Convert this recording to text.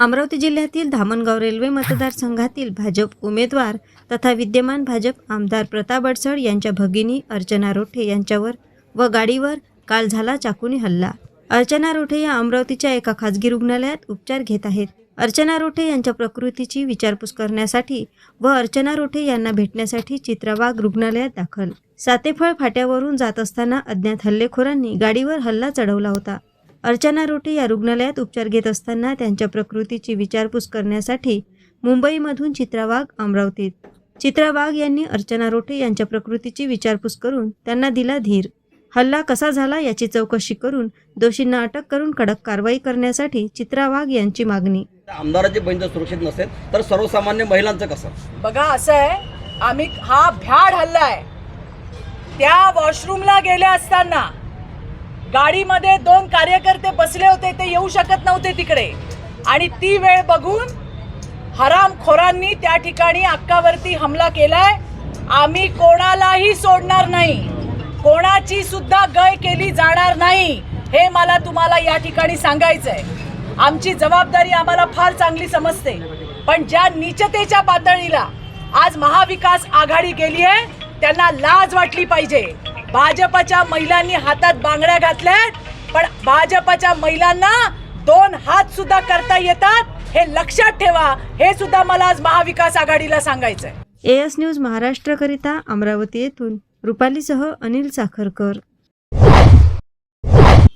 अमरावती जिल्ह्यातील धामणगाव रेल्वे मतदारसंघातील भाजप उमेदवार तथा विद्यमान भाजप आमदार प्रताप अडसड यांच्या भगिनी अर्चना रोठे यांच्यावर व गाडीवर काल झाला चाकूने हल्ला. अर्चना रोठे या अमरावतीच्या एका खाजगी रुग्णालयात उपचार घेत आहेत. अर्चना रोठे यांच्या प्रकृतीची विचारपूस करण्यासाठी व अर्चना रोठे यांना भेटण्यासाठी चित्राबाग रुग्णालयात दाखल. सातेफळ फाट्यावरून जात असताना अज्ञात हल्लेखोरांनी गाडीवर हल्ला चढवला होता. अर्चना रोठे या रुग्णालयात उपचार घेत असताना त्यांच्या प्रकृतीची विचारपूस करण्यासाठी मुंबईमधून चित्रा वाघ अमरावतीत. चित्रा वाघ यांनी अर्चना रोठे यांच्या प्रकृतीची विचारपूस करून त्यांना दिला धीर. हल्ला कसा झाला याची चौकशी करून दोषींना अटक करून कडक कारवाई करण्यासाठी चित्रा वाघ यांची मागणी. आमदाराची बहीण जर सुरक्षित नसेल तर सर्वसामान्य महिलांचं कसं? बघा असं आहे आम्ही हा भ्याड हल्ला आहे. त्या वॉशरूमला गेले असताना गाडीमध्ये दोन कार्यकर्ते बसले होते ते येऊ शकत नव्हते तिकडे. आणि ती वेळ बघून हरामखोरांनी त्या ठिकाणी अक्कावरती हमला केलाय. आम्ही कोणालाही सोडणार नाही. कोणाची सुद्धा गय केली जाणार नाही हे मला तुम्हाला या ठिकाणी सांगायचंय. आमची जबाबदारी आम्हाला फार चांगली समजते. पण ज्या नीचतेच्या पातळीला आज महाविकास आघाडी गेली आहे त्यांना लाज वाटली पाहिजे. भाजपच्या महिलांनी हातात बांगड्या घातल्यात पण भाजपच्या महिलांना दोन हात सुद्धा करता येतात हे लक्षात ठेवा. हे सुद्धा मला आज महाविकास आघाडीला सांगायचंय. एएस न्यूज महाराष्ट्रकरिता अमरावती येथून. रुपालीसह अनिल साखरकर.